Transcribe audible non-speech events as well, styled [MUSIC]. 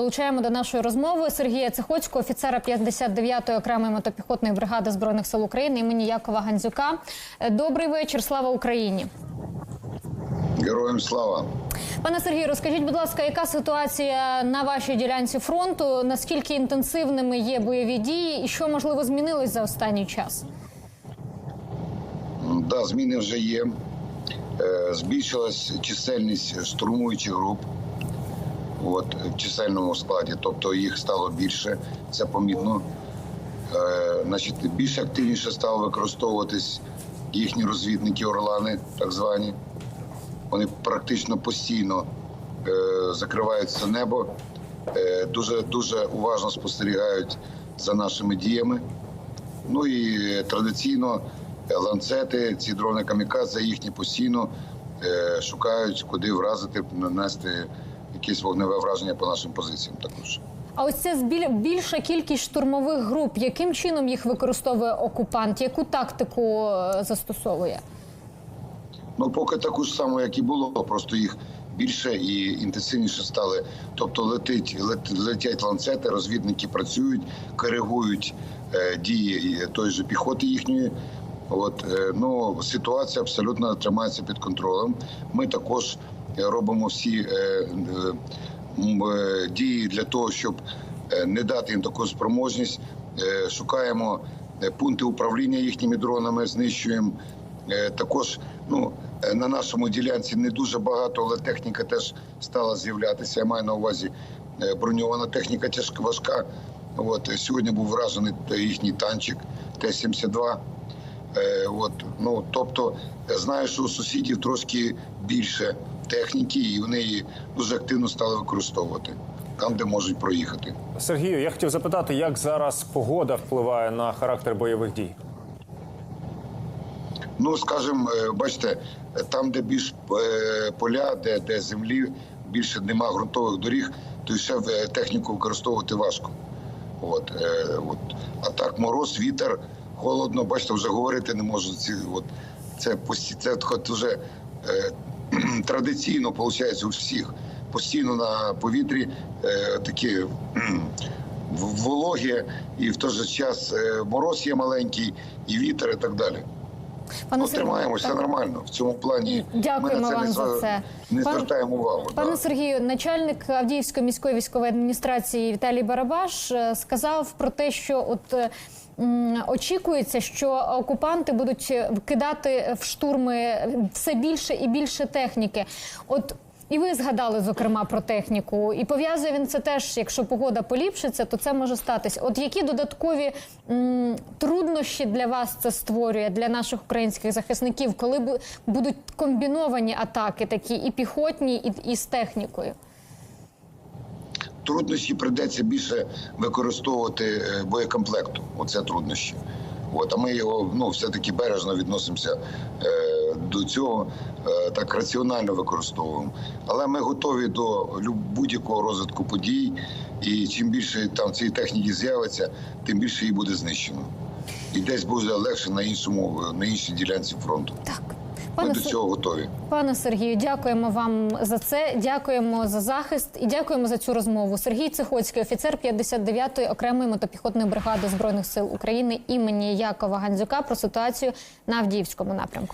Долучаємо до нашої розмови Сергія Цихоцького, офіцера 59-ї окремої мотопіхотної бригади збройних сил України імені Якова Гандзюка. Добрий вечір, слава Україні. Героям слава. Пане Сергію, розкажіть, будь ласка, яка ситуація на вашій ділянці фронту? Наскільки інтенсивними є бойові дії, і що можливо змінилось за останній час? Да, зміни вже є. Е, Збільшилась чисельність штурмуючих груп от, в чисельному складі, тобто їх стало більше, це помітно. Е, значить, більш активніше стало використовуватись їхні розвідники Орлани, так звані. Вони практично постійно е, закривають небо, е, дуже, дуже уважно спостерігають за нашими діями. Ну і традиційно ланцети, ці дрони камікадзе, їхні постійно е, шукають, куди вразити, нанести якесь вогневе враження по нашим позиціям також. А ось ця більша кількість штурмових груп. Яким чином їх використовує окупант? Яку тактику е, застосовує? Ну, поки таку ж саму, як і було, просто їх більше і інтенсивніше стали. Тобто летить, лет, летять ланцети, розвідники працюють, коригують е, дії і тої ж піхоти їхньої. От е, ну ситуація абсолютно тримається під контролем. Ми також робимо всі е, е, е, дії для того, щоб е, не дати їм таку спроможність. Е, Шукаємо е, пункти управління їхніми дронами, знищуємо. Е, Також ну е, на нашому ділянці не дуже багато, але техніка теж стала з'являтися. Я маю на увазі е, броньована техніка тяжка важка. От е, сьогодні був вражений е, їхній танчик Т-72. Е, От ну тобто, е, знаю, що у сусідів трошки більше техніки, і вони її дуже активно стали використовувати там, де можуть проїхати. Сергію, я хотів запитати, як зараз погода впливає на характер бойових дій? Ну, скажімо, е, бачите, там, де більш е, поля, де, де землі, більше нема ґрунтових доріг, то ще е, техніку використовувати важко. От, от. А так мороз, вітер, холодно, бачите, вже говорити не можу. Ці, от, це, це от вже [CLEARS THROAT] традиційно виходить у всіх. Постійно на повітрі е, такі вологі, і в той же час е, мороз є маленький, і вітер, і так далі. Пане Ну, тримаємося пане... нормально. В цьому плані Дякуємо ми на це вам не, за це. не Пан- звертаємо увагу. Пане да. Сергію, начальник Авдіївської міської військової адміністрації Віталій Барабаш е, сказав про те, що от. е, Очікується, що окупанти будуть кидати в штурми все більше і більше техніки. От і ви згадали зокрема про техніку, і пов'язує він це теж. Якщо погода поліпшиться, то це може статись. От які додаткові м, труднощі для вас це створює для наших українських захисників, коли бу- будуть комбіновані атаки, такі і піхотні, і, і з технікою? Труднощі прийдеться більше використовувати е, боєкомплекту. Оце труднощі. От, а ми його ну, все-таки бережно відносимося е, до цього, е, так раціонально використовуємо. Але ми готові до будь-якого розвитку подій, і чим більше там цієї техніки з'явиться, тим більше її буде знищено. І десь буде легше на іншому, на іншій ділянці фронту. Так, Ми пане до цього готові. Пане Сергію, дякуємо вам за це. Дякуємо за захист і дякуємо за цю розмову. Сергій Цихоцький, офіцер 59-ї окремої мотопіхотної бригади збройних сил України імені Якова Гандзюка про ситуацію на Авдіївському напрямку.